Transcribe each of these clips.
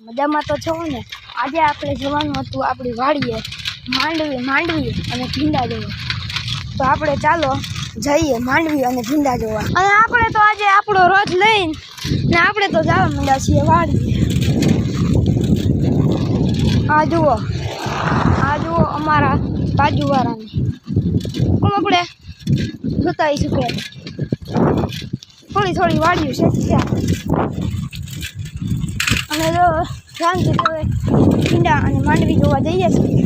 મજામાં તો છો ને? આજે આપણે જવાનું હતું આપણી વાડીએ, માંડવી માંડવી અને ભીંડા જોવા. તો આપણે ચાલો જઈએ માંડવી અને ભીંડા જોવા. અને આપણે તો આજે આપણો રોજ લઈને ને આપણે તો જવા માંડ્યા છીએ વાડીએ. આ જુઓ આ જુઓ અમારા બાજુવાળાને. કોમ આપણે જોતા આવીશું કે થોડી થોડી વાડીઓ છે ત્યાં. અને જો શાંતિ હવે ઈંડા અને માંડવી જોવા જઈએ છીએ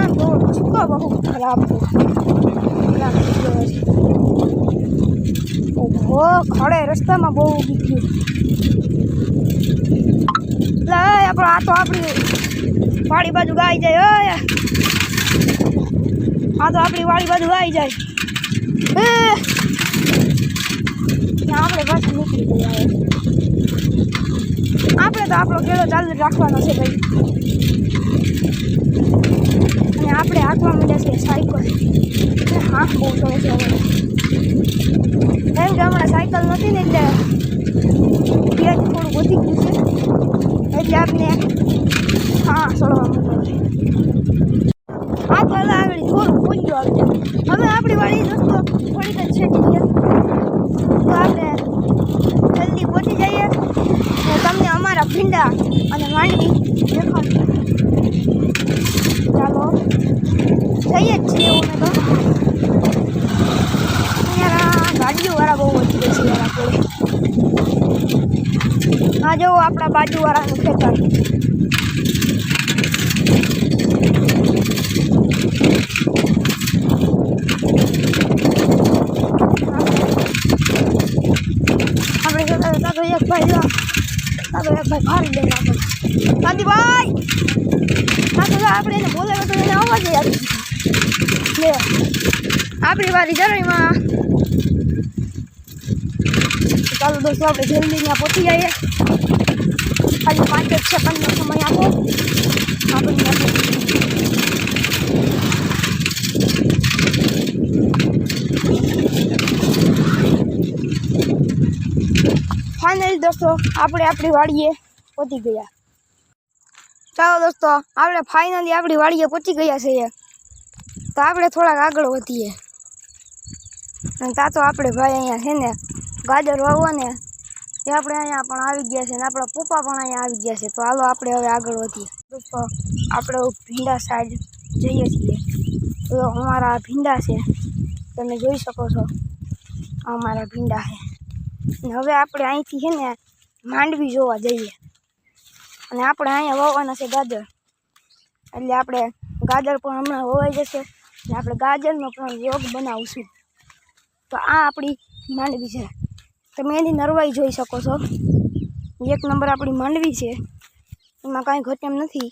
આમ તો છૂટો બહુ ખરાબ ઓહો, ખડે રસ્તામાં બહુ ઉગી ગયું. એટલે આપણો આ તો આપણી વાડી બાજુ ગાઈ જાય ઓય આ તો આપણી વાડી બાજુ ગાઈ જાય. એ આપણે પાછું નીકળી ગયા. આપણે તો આપણો કેળો ચાલુ રાખવાનો છે ભાઈ. અને આપણે હાંકવા માંડ્યા છીએ સાયકલ. હા બહુ ચડે છે હવે. કેમ કે હમણાં સાયકલ નથી ને એટલે વ્યાજ થોડું વધી ગયું છે. એટલે આપણે હા ચડવા માંડ્યો છે. હા પહેલાં આગળ થોડું પૂજ્યું આવજે હવે આપણી વાળી દોસ્તો થોડીક જ છે. આપણે જલ્દી પહોંચી જઈએ. અને તમને અમારા ભીંડા અને માંડવી દેખાડશું ચાલો, જઈએ જ છીએ અમે તો. ગાડીઓવાળા બહુ વધી ગઈ છે આ જો આપણા બાજુવાળાનું ખેતર આપણે જતા હતા તો એક ભાઈ ભાઈ ફાડી દે આપણે ગાંધીભાઈ આ તો આપણે એને બોલાવે તો એને અવાજ લે આપણી વારી જરાયમાં ચાલો દોસ્તો આપણે જલ્દી ત્યાં પહોંચી જઈએ ખાલી પાંચ છ પંદર સમય આપો આપણે ફાઇનલી દોસ્તો, આપણે આપણી વાડીએ પહોંચી ગયા. ચાલો દોસ્તો, આપણે ફાઇનલી આપણી વાડીએ પહોંચી ગયા છીએ. તો આપણે થોડાક આગળ વધીએ. અને તા તો આપણે ભાઈ અહીંયા છે ને, ગાજર વાવો ને તે આપણે અહીંયા પણ આવી ગયા છે ને, આપણા પપ્પા પણ અહીંયા આવી ગયા છે. તો હાલો આપણે હવે આગળ વધીએ. દોસ્તો, આપણે ભીંડા સાઈડ જઈએ છીએ. તો અમારા ભીંડા છે, તમે જોઈ શકો છો. અમારા ભીંડા છે. હવે આપણે અહીંથી છે ને માંડવી જોવા જઈએ. અને આપણે અહીંયા વાવવાના છે ગાજર. એટલે આપણે ગાજર પણ હમણાં વવાઈ જશે અને આપણે ગાજરનો પણ યોગ બનાવશું. તો આ આપણી માંડવી છે. તમે એની નરવાઈ જોઈ શકો છો. એક નંબર આપણી માંડવી છે. એમાં કાંઈ ઘટ એમ નથી.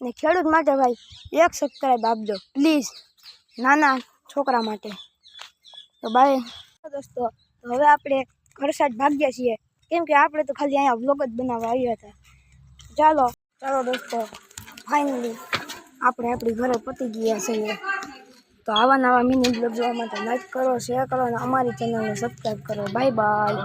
ને ખેડૂત માટે ભાઈ, એક સબસ્ક્રાઈબ આપજો પ્લીઝ નાના છોકરા માટે. તો બાય દોસ્તો હવે આપણે ઘર ભાગ્યા છીએ. કેમ કે આપણે તો ખાલી અહીંયા વ્લોગ જ બનાવવા આવ્યા હતા. ચાલો ચાલો દોસ્તો ફાઇનલી આપણે આપણી ઘરે પતી ગયા છીએ તો આવા નવા મિની બ્લોગ જોવા માટે લાઈક કરો શેર કરો અને અમારી ચેનલને સબસ્ક્રાઈબ કરો. Bye bye